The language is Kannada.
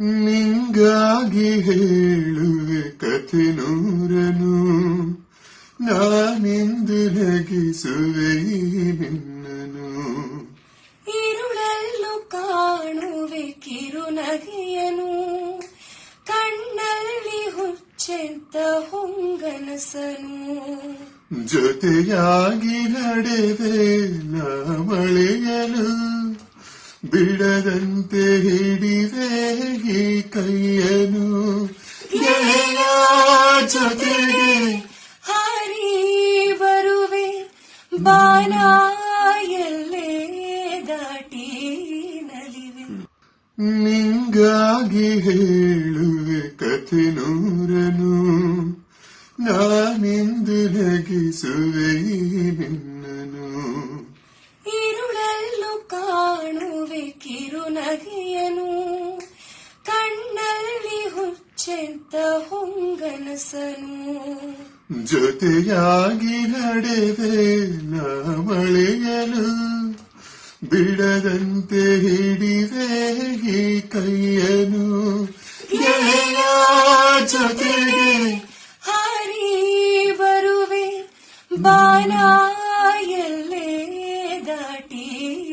ನಿಂಗಾಗಿ ಹೇಳುವೆ ಕಥೆ ನೂರನು ನಾನೆಂದು ನಗಿಸುವೆ ನಿನ್ನನು ಇರುಳಲ್ಲೂ ಕಾಣುವೆ ಕಿರುನಗೆಯನು. ಕಣ್ಣಲ್ಲಿ ಹುಚ್ಚೆದ್ದ ಹೊಂಗನಸನು. ಜೊತೆಯಾಗಿ ನಡೆದೆ ನಾ ಮಳೆಯಲು. ಬಿಡದಂತೆ ಹಿಡಿವೆ ಈ ಕೈಯನು ಗೆಳೆಯ ಜೊತೆಗೆ ಹಾರಿ ಬರುವೆ ಬಾನ ಎಲ್ಲೇ ದಾಟಿ ನಲಿವೆ ನಿಂಗಾಗಿ ಹೇಳುವೆ ಕಥೆ ನೂರನು ನಾನೆಂದು ನಗಿಸುವೆ ಈ ನಗೆಯನು ಕಣ್ಣಲ್ಲಿ ಹುಚ್ಚೆಂತ ಹೊಂಗನಸನು. ಜೊತೆಯಾಗಿ ನಡೆದೆ ನವಳೆಯಲು. ಬಿಡದಂತೆ ಹಿಡಿದೆ ಈ ಕೈಯನು. ಗೆಳೆಯ ಜೊತೆಗೆ ಹರಿ ಬರುವೆ ಬಾನ ಎಲ್ಲೇ ದಾಟಿ.